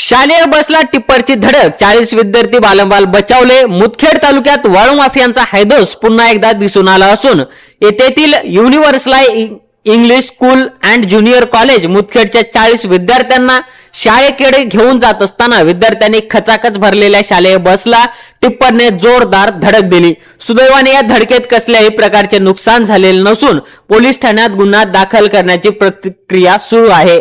शालेय बसला टिप्परची धडक. चाळीस विद्यार्थी बालंबाल बचावले. मुदखेड तालुक्यात वाळू माफियांचा हैदोस पुन्हा एकदा दिसून आला असून येथेतील युनिव्हर्सला English school and junior college मुदखेडच्या चाळीस विद्यार्थ्यांना शाळेकडे घेऊन जात असताना विद्यार्थ्यांनी खचाखच भरलेल्या शालेय बसला टिप्परने जोरदार धडक दिली. सुदैवाने या धडकेत कसल्याही प्रकारचे नुकसान झालेले नसून पोलीस ठाण्यात गुन्हा दाखल करण्याची प्रतिक्रिया सुरू आहे.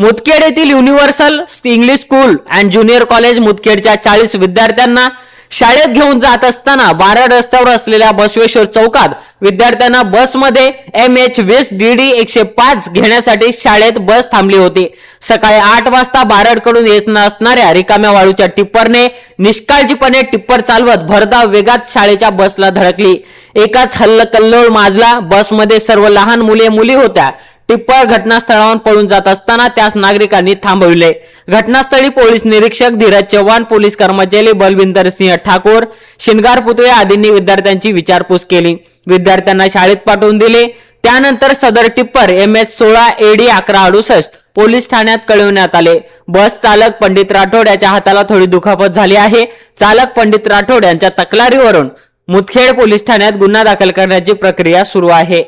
मुदखेड येथील universal English school and junior college मुदखेडच्या चाळीस विद्यार्थ्यांना शाळेत घेऊन जात असताना बारड रस्त्यावर असलेल्या बसवेश्वर चौकात विद्यार्थ्यांना बसमध्ये एम एच वीस डी डी एकशे पाच घेण्यासाठी शाळेत बस थांबली होती. सकाळी आठ वाजता बारडकडून येत असणाऱ्या रिकाम्या वाळूच्या टिप्परने निष्काळजीपणे टिप्पर चालवत भरधाव वेगात शाळेच्या बसला धडकली. एकाच हल्लकल्लोळ माजला. बसमध्ये सर्व लहान मुले मुली होत्या. टिप्पर घटनास्थळावरून पळून जात असताना त्यास नागरिकांनी थांबविले. घटनास्थळी पोलीस निरीक्षक धीरज चव्हाण पोलीस कर्मचारी बलविंदर सिंह ठाकूर शिनगार पुतळे आदींनी विद्यार्थ्यांची विचारपूस केली. विद्यार्थ्यांना शाळेत पाठवून दिले. त्यानंतर सदर टिप्पर एम एस सोळा एडी अकरा अडुसष्ट पोलीस ठाण्यात कळविण्यात आले. बस चालक पंडित राठोड याच्या हाताला थोडी दुखापत झाली आहे. चालक पंडित राठोड यांच्या तक्रारीवरून मुदखेड पोलीस ठाण्यात गुन्हा दाखल करण्याची प्रक्रिया सुरू आहे.